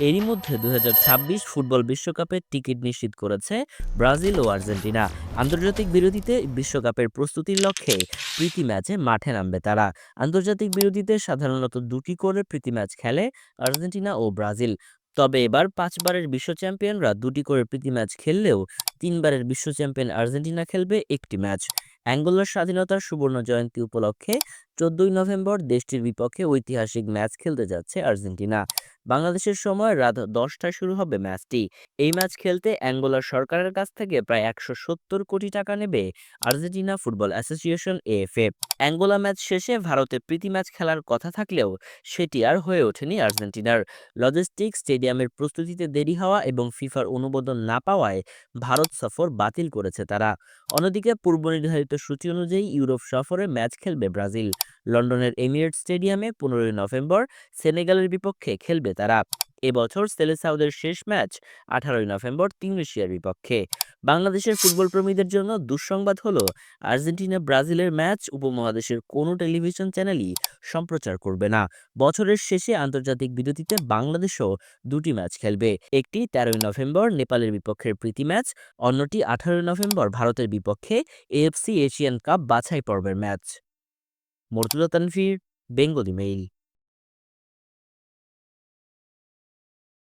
এরই মধ্যে দু হাজার ছাব্বিশ ফুটবল বিশ্বকাপের টিকিট নিশ্চিত করেছে ব্রাজিল ও আর্জেন্টিনা। আন্তর্জাতিক বিরতিতে বিশ্বকাপের প্রস্তুতির লক্ষ্যে প্রীতি ম্যাচে মাঠে নামবে তারা। আন্তর্জাতিক বিরতিতে সাধারণত দুটি করে প্রীতি ম্যাচ খেলে আর্জেন্টিনা ও ব্রাজিল। তবে এবার পাঁচবারের বিশ্ব চ্যাম্পিয়নরা দুটি করে প্রীতি ম্যাচ খেললেও তিনবারের বিশ্ব চ্যাম্পিয়ন আর্জেন্টিনা খেলবে একটি ম্যাচ। অ্যাঙ্গোলার স্বাধীনতার সুবর্ণ জয়ন্তী উপলক্ষে চোদ্দই নভেম্বর দেশটির বিপক্ষে ঐতিহাসিক ম্যাচ খেলতে যাচ্ছে আর্জেন্টিনা। বাংলাদেশের সময় রাত দশটায় শুরু হবে ম্যাচটি। এই ম্যাচ খেলতে অ্যাঙ্গোলার সরকারের কাছ থেকে প্রায় একশো সত্তর কোটি টাকা নেবে Argentina football association AFA. Angola match শেষে ভারতে প্রীতি ম্যাচ খেলার কথা থাকলেও সেটি আর হয়ে ওঠেনি আর্জেন্টিনার। লজিস্টিক স্টেডিয়ামের প্রস্তুতিতে দেরি হওয়া এবং ফিফার অনুমোদন না পাওয়ায় ভারত সফর বাতিল করেছে তারা। অন্যদিকে পূর্ব নির্ধারিত সূচি অনুযায়ী ইউরোপ সফরে ম্যাচ খেলবে ব্রাজিল। লন্ডনের এমিরেট স্টেডিয়ামে পনেরোই নভেম্বর সেনেগালের বিপক্ষে খেলবে তারা। এবছর সেলেসাউদের শেষ ম্যাচ আঠারোই নভেম্বর তিউনিশিয়ার বিপক্ষে। বাংলাদেশের ফুটবল প্রেমীদের জন্য দুঃসংবাদ হলো, আর্জেন্টিনা ব্রাজিলের ম্যাচ উপমহাদেশের কোনো টেলিভিশন চ্যানেলই সম্প্রচার করবে না। বছরের শেষে আন্তর্জাতিক বিরতিতে বাংলাদেশও দুটি ম্যাচ খেলবে। একটি তেরোই নভেম্বর নেপালের বিপক্ষের প্রীতি ম্যাচ, অন্যটি আঠারোই নভেম্বর ভারতের বিপক্ষে এএফসি এশিয়ান কাপ বাছাই পর্বের match. Murtaza Tanvir Bengali mail